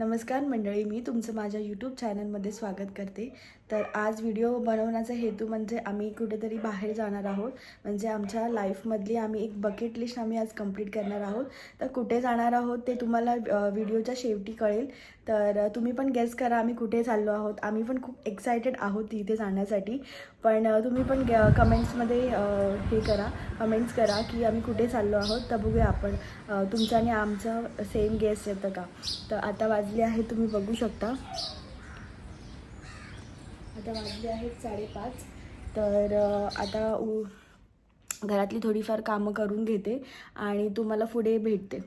नमस्कार मंडळी मी तुमचं माझ्या यूट्यूब चॅनलमध्ये स्वागत करते. तर आज व्हिडिओ बनवण्याचा हेतू म्हणजे आम्ही कुठेतरी बाहेर जाणार आहोत. म्हणजे आमच्या लाईफमधली आम्ही एक बकेट लिस्ट आम्ही आज कंप्लीट करणार आहोत. तर कुठे जाणार आहोत ते तुम्हाला व्हिडिओच्या शेवटी कळेल. तर तुम्ही पण गेस करा आम्ही कुठे चाललो आहोत. आम्ही पण खूप एक्सायटेड आहोत तिथे जाण्यासाठी. पण तुम्ही पण कमेंट्समध्ये हे करा कमेंट्स करा की आम्ही कुठे चाललो आहोत. तर बघूया आपण. तुमचं आणि आमचं सेम गेस येतं का? तर आता वाजले आहे तुम्ही बघू शकता. आता वाजले आहेत साडेपाच. तर आता उ घरातली थोडीफार कामं करून घेते आणि तुम्हाला पुढे भेटते.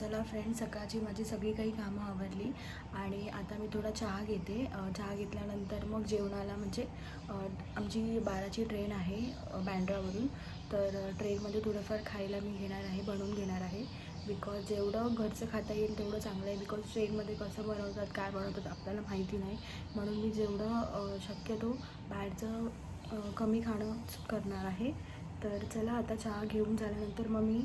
चला फ्रेंड सकाळची माझी सगळी काही कामं आवरली आणि आता मी थोडा चहा घेते. चहा घेतल्यानंतर मग जेवणाला म्हणजे आमची बाराची ट्रेन आहे बँड्रावरून तर ट्रेनमध्ये थोडंफार खायला मी घेणार आहे बनवून घेणार आहे. बिकॉज जेवढं घरचं खाता येईल तेवढं चांगलं आहे. बिकॉज ट्रेनमध्ये कसं बनवतात काय बनवतात आपल्याला माहिती नाही. म्हणून मी जेवढं शक्यतो बाहेरचं कमी खाणं करणार आहे. तर चला आता चहा घेऊन झाल्यानंतर मग मी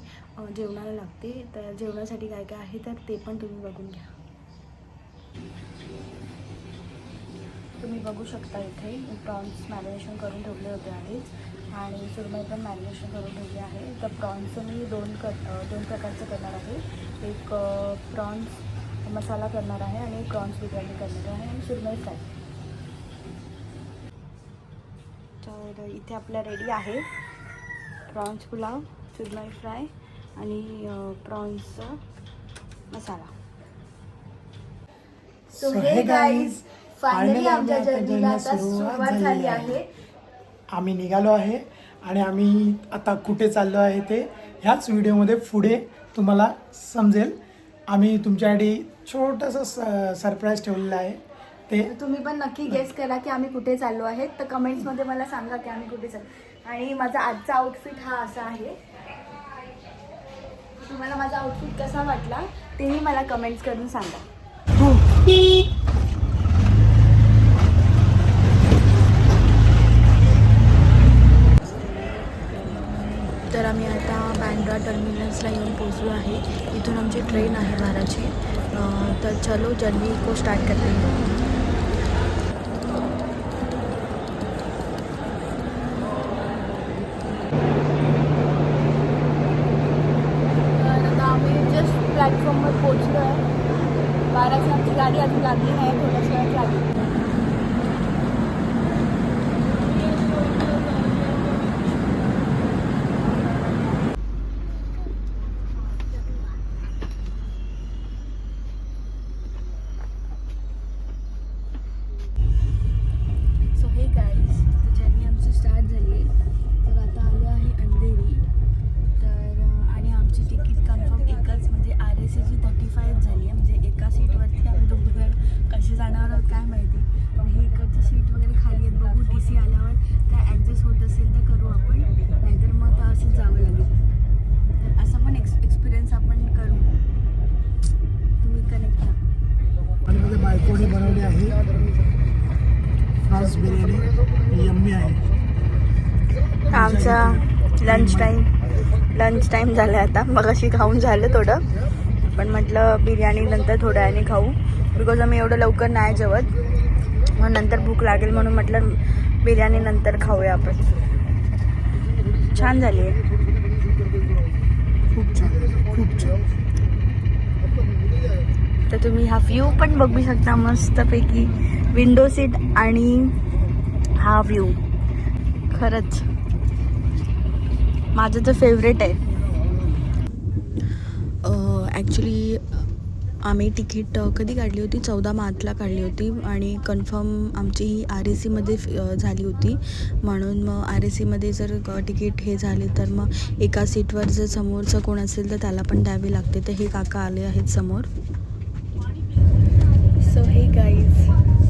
जेवणाला लागते. तर जेवणासाठी काय काय आहे तर ते पण तुम्ही बघून घ्या. तुम्ही बघू शकता इथे प्रॉन्स मॅरिनेशन करून ठेवले होते आधीच. आणि सुरमई पण मॅरिनेशन करून ठेवली आहे. तर प्रॉन्सचं मी दोन कर दोन प्रकारचं करणार आहे. एक प्रॉन्स मसाला करणार आहे आणि एक प्रॉन्स बिर्याणी करणार आहे. आणि सुरमई फ्राय. तर इथे आपल्या रेडी आहे. प्रॉन्स पुलाव सुरमई फ्राय आणि प्रॉन्सचा मसाला. सो हे गाईज फायनली आमच्या आता जर्नीला सुरुवात झाली आहे. आम्ही निघालो आहे आणि आम्ही आता कुठे चाललो आहे ते ह्याच व्हिडिओमध्ये पुढे तुम्हाला समजेल. आम्ही तुमच्यासाठी छोटंसं सरप्राईज ठेवलेलं आहे. ते तुम्ही पण नक्की गेस करा की आम्ही कुठे चाललो आहे. तर कमेंट्समध्ये मला सांगा की आम्ही कुठे चाललो. आणि माझा आजचा आउटफिट हा असा आहे. तुम्हाला माझा आउटफिट कसा वाटला तेही मला कमेंट्स करून सांगा. तर आम्ही आता बँड्रा टर्मिनल्सला येऊन पोचलो आहे. इथून आमची ट्रेन आहे बाराची तर चलो जर्नी को स्टार्ट करते हैं तर आता आम्ही जस्ट प्लॅटफॉर्मवर पोचलो आहे बाराची आमची गाडी अजून लागली नाही थोड्याच वेळात लागली सो हे गाईज जर्नी आमची स्टार्ट झाली आहे तर आता आलो आहे अंधेरी तर अं, आणि आमची तिकीट कन्फर्म एकच म्हणजे आर एस सीची थर्टी फायच झाली आहे म्हणजे एका सीटवरती आम्ही दोघं जण कसे जाणार आहोत काय माहिती पण हे इकडची सीट वगैरे खाली आहेत बघू टी सी आल्यावर काय ॲडजस्ट होत असेल तर करू आपण नाहीतर मग तर असंच जावं लागेल तर असा पण एक्स एक्सपिरियन्स आपण करू तुम्ही कनेक्ट करा आणि मध्ये बायकोने बनवली आहे फ्रान्स बिर्याणी यम्मी आहे. आमचा लंच टाईम लंच टाईम झाला आता. मग अशी खाऊन झालं थोडं. पण म्हटलं बिर्याणी नंतर थोड्या वेळाने खाऊ. बिकॉज आम्ही एवढं लवकर नाही जेवत. मग नंतर भूक लागेल म्हणून म्हटलं बिर्याणी नंतर खाऊया आपण. छान झाली आहे. खूप छान. तर तुम्ही हा व्ह्यू पण बघू शकता मस्तपैकी. विंडो सीट आणि हा व्ह्यू खरंच. माझं तर फेवरेट आहे. ॲक्च्युली आम्ही तिकीट कधी काढली होती? चौदा मार्चला काढली होती आणि कन्फर्म आमची ही आर ए सीमध्ये झाली होती. म्हणून मग आर ए सीमध्ये जर तिकीट हे झाले तर मग एका सीटवर जर समोरचं कोण असेल तर त्याला पण द्यावी लागते. तर हे काका आले आहेत समोर. गाईज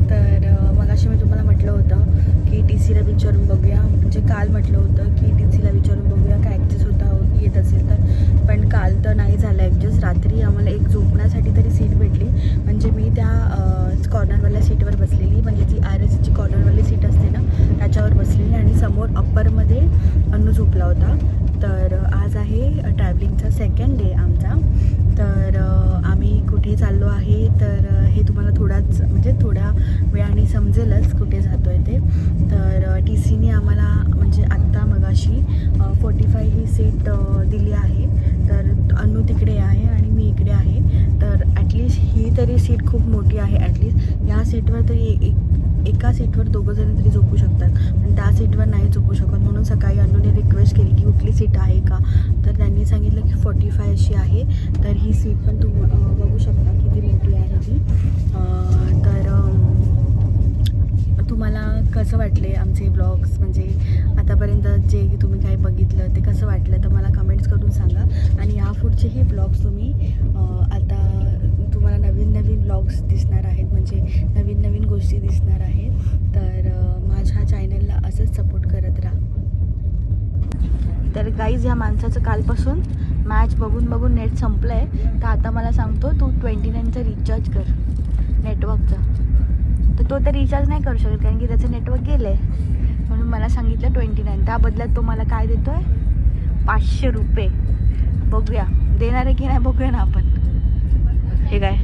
तर मगाशी मी तुम्हाला म्हटलं होतं की टी सीला विचारून बघूया. म्हणजे काल म्हटलं होतं की टी सीला विचारून बघूया काय ॲडजस्ट होता येत असेल तर. पण काल तर नाही झालं ॲडजस्ट रात्री आम्हाला एक झोपण्यासाठी तरी सीट भेटली. म्हणजे मी त्या कॉर्नरवाल्या सीटवर बसलेली. म्हणजे जी आर एस सीची कॉर्नरवाली सीट असते ना त्याच्यावर बसलेली आणि समोर अप्परमध्ये अन्नू झोपला होता. तर आज आहे ट्रॅव्हलिंगचा सेकंड डे आमचा. तर आम्ही कुठे चाललो आहे? तर अ, हे तुम्हाला थोडाच म्हणजे थोड्या वेळाने समजेलच कुठे जातो आहे ते. तर टी सीने आम्हाला म्हणजे आत्ता मगाशी फोर्टी फाय ही सीट दिली आहे. तर अनु तिकडे आहे आणि मी इकडे आहे. तर ॲटलिस्ट ही तरी सीट खूप मोठी आहे ॲटलिस्ट या सीटवर तरी एक एका सीटवर दोघं जण तरी झोपू शकतात. पण त्या सीटवर नाही झोपू शकत. म्हणून सकाळी अनुने रिक्वेस्ट केली की कुठली सीट आहे का? तर त्यांनी सांगितलं की फोर्टी फाय अशी आहे. तर ही सीट पण तू बघू शकता किती मोठी आहे ती. तर तुम्हाला कसं वाटले आमचे ब्लॉग्स म्हणजे आतापर्यंत जे तुम्ही काही बघितलं ते कसं वाटलं तर मला कमेंट्स करून सांगा. आणि या पुढचेही ब्लॉग्स तुम्ही आता तुम्हाला नवीन नवीन ब्लॉग्स दिसणार आहेत. म्हणजे नवीन नवीन गोष्टी दिसणार आहेत. तर माझ्या चॅनलला असंच सपोर्ट करत राहा. तर गाईज ह्या माणसाचं कालपासून मॅच बघून बघून नेट संपलं आहे तर आता मला सांगतो तू ट्वेंटी नाईनचा रिचार्ज कर. नेटवर्कचा तर तो तर रिचार्ज नाही करू शकत कारण की त्याचं नेटवर्क गेलं आहे म्हणून मला सांगितलं ट्वेंटी नाईन त्या बदल्यात तो मला काय देतो आहे पाचशे रुपये. बघूया. देणार आहे की नाही बघूया ना आपण. हे काय?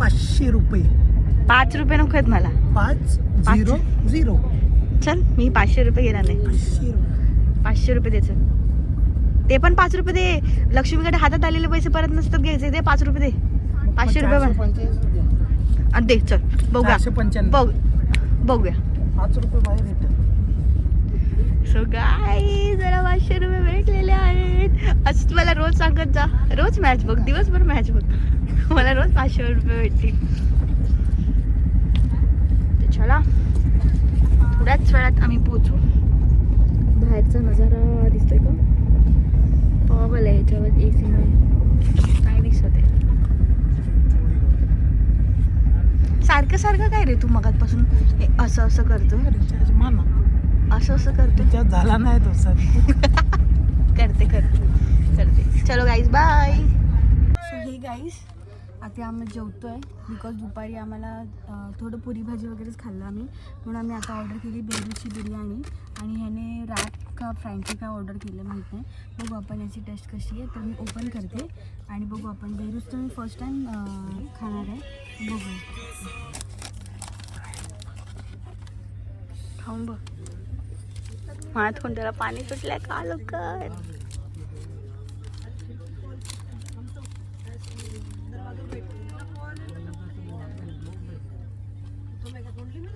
पाचशे रुपये. पाच रुपये नको आहेत मला. पाच झिरो झिरो. चल मी पाचशे रुपये घेणार नाही. पाचशे रुपये. द्यायचं ते पण पाच रुपये दे. लक्ष्मीकडे हातात आलेले पैसे परत नसतात घ्यायचे. दे पाच रुपये दे. पाचशे रुपये पण. आणि दे चल. बघूया चारशे पंच्याण्णव. बघ बघूया. पाच रुपये बाहेर रिटर्न सो गाय जरा पाचशे रुपये भेटलेले आहेत. असं मला रोज सांगत जा. रोज मॅच बघ दिवसभर मॅच बघ. मला रोज पाचशे रुपये भेटतील. चला. थोड्याच वेळात आम्ही पोहोचू. बाहेरचा नजारा दिसतोय का? पॉबल आहे याच्यावर ए सी नाही दिसत आहे सारखं सारखं काय रे तू मगातपासून हे असं असं करतो रिचार्ज माना असं असं करतो रिचार्ज झाला नाही तो सर. करते करते. करते चलो guys bye so hey guys आता आम्ही जेवतोय बिकॉज दुपारी आम्हाला अं, थोडं पुरी भाजी वगैरेच खाल्लं आम्ही. म्हणून आम्ही आता ऑर्डर केली बेरूची बिर्याणी आणि ह्याने रॅप का फ्रँकी काय ऑर्डर केलं माहीत नाही. बघू आपण याची टेस्ट कशी आहे. तर मी ओपन करते आणि बघू आपण. बेरूच तर मी फर्स्ट टाईम खाणार आहे. बघू. खाऊन बघ माझ्यात कोणत्याला पाणी सुटलंय का लवकर?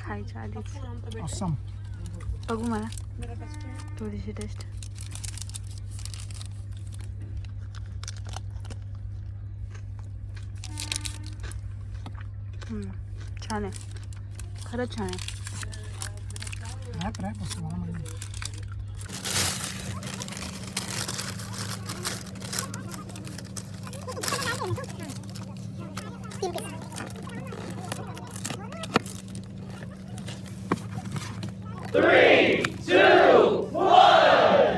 खायच्या आधीच. असम बघू मला. थोडीशी टेस्ट छान आहे खरंच छान आहे रॅप रॅप असतो मला माहिती आहे.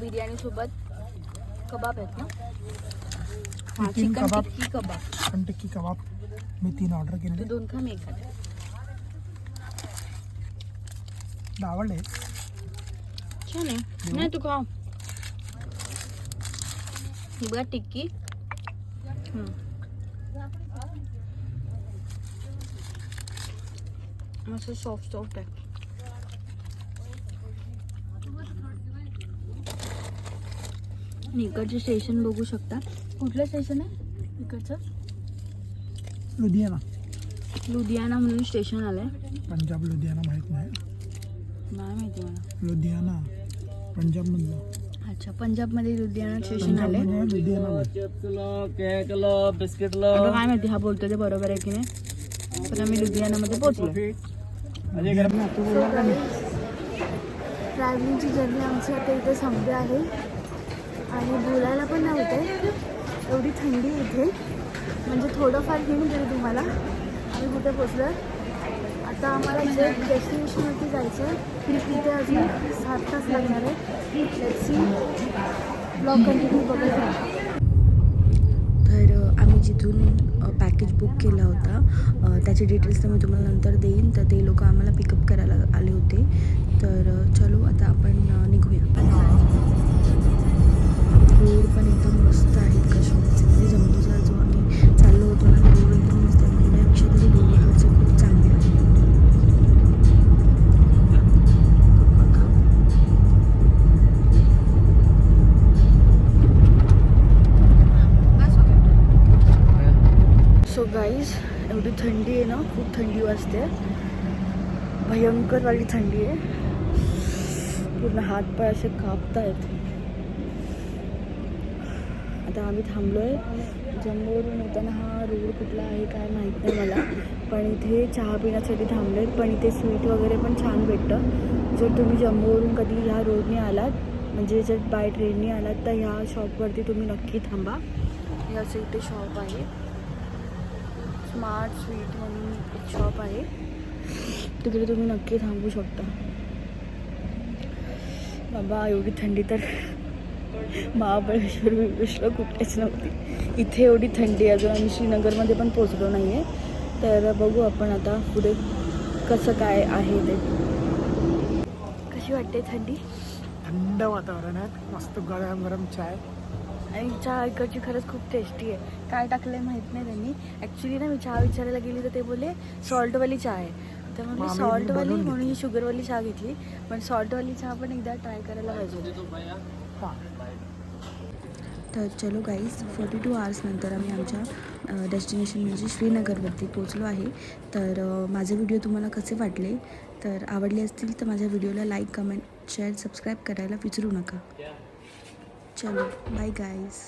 बिर्याणी सोबत कबाब आहेत ना मी तीन चिकन कबाब टिक्की कबाब. चिकन टिक्की कबाब मी तीन ऑर्डर केले दोन खा मी एक खाते. आवडले छान आहे. नाही तू खाव. ही बघा टिक्की. मस्त सॉफ्ट सॉफ्ट आहे. आणि इकडचे स्टेशन बघू शकता. कुठलं स्टेशन आहे? इकडचं? लुधियाना. लुधियाना म्हणून स्टेशन आलंय. पंजाब लुधियाना माहीत नाही. नाही माहिती मला. लुधियाना. पंजाबमधलं. अच्छा पंजाबमध्ये लुधियाना स्टेशन आले पंजाबमध्ये लुधियाना चिप्स लो केक लो बिस्किट लो आता काय माहिती हा बोलतो ते बरोबर आहे की नाही? पण आम्ही लुधियानामध्ये पोहोचलो. ट्रॅव्हलिंगची जर्नी आमची आता इथे संपली आहे. आणि बोलायला पण नव्हते. एवढी थंडी इथे. म्हणजे थोडंफार घेऊन गेली तुम्हाला. आम्ही कुठे पोचलो आता आम्हाला जे डेस्टिनेशनवरती जायचं आहे तिथे अजून सात तास लागणार आहे टॅक्सी ब्लॉक कंटिन्यू बघत राहा तर आम्ही जिथून पॅकेज बुक केला होता त्याचे डिटेल्स तर मी तुम्हाला नंतर देईन. तर ते लोक आम्हाला पिकअप करायला आले होते. तर चलो आता आपण निघूया. रोड पण एकदम मस्त आहेत काश्मीरचे म्हणजे जम्मूचा जो आम्ही चाललो होतो ना रोड एकदम मस्त आहे. म्हणजे मुंबईपेक्षा तरी रोड खूप चांगले आहेत सो गाईज एवढी थंडी आहे ना खूप थंडी वाजते. भयंकरवाली थंडी आहे. पूर्ण हात पाय असे कापत आहेत आता आम्ही थांबलो आहे जम्मूवरून येताना हा रोड कुठला आहे काय माहीत नाही मला. पण इथे चहा पिण्यासाठी थांबलो आहेत पण इथे स्वीट वगैरे पण छान भेटतं. जर तुम्ही जम्मूवरून कधी ह्या रोडने आलात म्हणजे जर बाय ट्रेनने आलात तर ह्या शॉपवरती तुम्ही नक्की थांबा. हे असं इथे शॉप आहे. स्मार्ट स्वीट म्हणून एक शॉप आहे. तिकडे तुम्ही नक्की थांबू शकता. बाबा एवढी थंडी तर महाबळेश्वर बिबळेश्वर कुठेच नव्हती. इथे एवढी थंडी आहे अजून आम्ही श्रीनगरमध्ये पण पोचलो नाही आहे तर बघू आपण आता पुढे कसं काय आहे ते. कशी वाटते थंडी? थंड वातावरण आहे मस्त गरम गरम चाय. आणि चहा इकडची खरंच खूप टेस्टी आहे. काय टाकलं आहे माहीत नाही त्यांनी. ॲक्च्युली ना मी चहा विचारायला गेली तर ते बोलले सॉल्टवाली चहा आहे. तर मग आम्ही सॉल्टवाली म्हणून ही शुगरवाली चहा घेतली पण सॉल्टवाली चहा पण एकदा ट्राय करायला पाहिजे. तर चलो गाईज फोर्टी टू आवर्स नंतर आम्ही आमच्या डेस्टिनेशन म्हणजे श्रीनगरवरती पोचलो आहे. तर माझे व्हिडिओ तुम्हाला कसे वाटले? तर आवडले असतील तर माझ्या व्हिडिओला लाईक कमेंट शेअर सबस्क्राईब करायला विसरू नका. चलो बाय गाईज